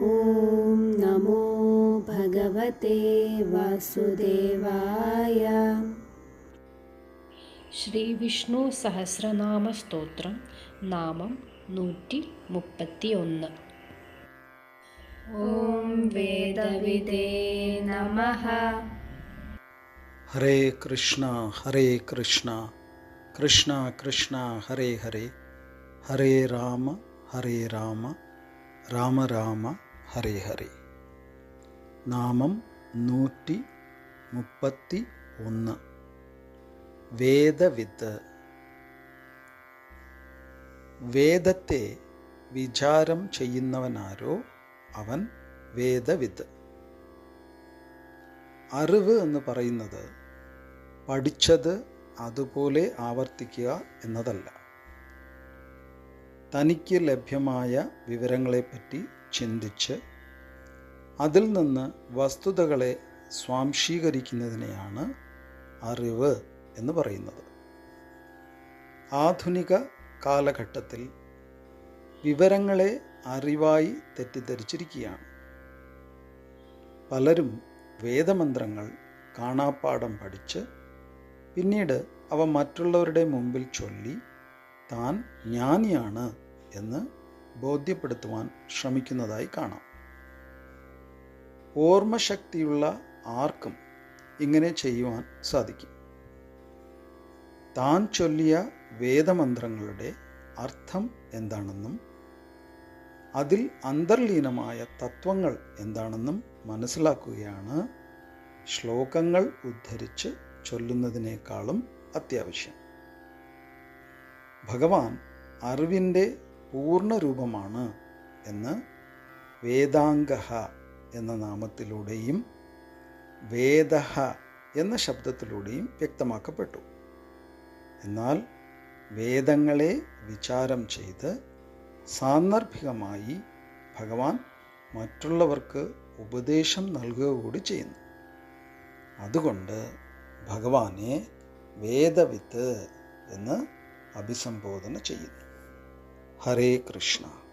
ॐ नमो भगवते वासुदेवाय ശ്രീ വിഷ്ണു സഹസ്രനാമ സ്തോത്രം നാമം നൂറ്റി മുപ്പത്തി ഒന്ന് ॐ वेदविदे नमः ഹരേ കൃഷ്ണ ഹരേ കൃഷ്ണ കൃഷ്ണ കൃഷ്ണ ഹരേ ഹരേ ഹരേ രാമ ഹരേ രാമ രാമ രാമ ഹരേ ഹരേ. നാമം നൂറ്റി മുപ്പത്തി ഒന്ന്. വേദവിത്ത് വേദത്തെ വിചാരം ചെയ്യുന്നവനാരോ അവൻ വേദവിത്ത് അറിവ് എന്ന് പറയുന്നത് പഠിച്ചത് അതുപോലെ ആവർത്തിക്കുക എന്നതല്ല. തനിക്ക് ലഭ്യമായ വിവരങ്ങളെപ്പറ്റി ചിന്തിച്ച് അതിൽ നിന്ന് വസ്തുതകളെ സ്വാംശീകരിക്കുന്നതിനെയാണ് അറിവ് എന്ന് പറയുന്നത്. ആധുനിക കാലഘട്ടത്തിൽ വിവരങ്ങളെ അറിവായി തെറ്റിദ്ധരിച്ചിരിക്കുകയാണ്. പലരും വേദമന്ത്രങ്ങൾ കാണാപ്പാടം പഠിച്ച് പിന്നീട് അവ മറ്റുള്ളവരുടെ മുമ്പിൽ ചൊല്ലി താൻ ജ്ഞാനിയാണ് എന്ന് ബോധ്യപ്പെടുത്തുവാൻ ശ്രമിക്കുന്നതായി കാണാം. ഓർമ്മശക്തിയുള്ള ആർക്കും ഇങ്ങനെ ചെയ്യുവാൻ സാധിക്കും. താൻ ചൊല്ലിയ വേദമന്ത്രങ്ങളുടെ അർത്ഥം എന്താണെന്നും അതിൽ അന്തർലീനമായ തത്വങ്ങൾ എന്താണെന്നും മനസ്സിലാക്കുകയാണ് ശ്ലോകങ്ങൾ ഉദ്ധരിച്ച് ചൊല്ലുന്നതിനേക്കാളും അത്യാവശ്യം. ഭഗവാൻ അറിവിന്റെ പൂർണരൂപമാണ് എന്ന് വേദാംഗഹ എന്ന നാമത്തിലൂടെയും വേദഹ എന്ന ശബ്ദത്തിലൂടെയും വ്യക്തമാക്കപ്പെട്ടു. എന്നാൽ വേദങ്ങളെ വിചാരം ചെയ്ത് സാന്ദർഭികമായി ഭഗവാൻ മറ്റുള്ളവർക്ക് ഉപദേശം നൽകുക കൂടി ചെയ്യുന്നു. അതുകൊണ്ട് ഭഗവാനെ വേദവിത്ത് എന്ന് അഭിസംബോധന ചെയ്യുന്നു. हरे कृष्णा।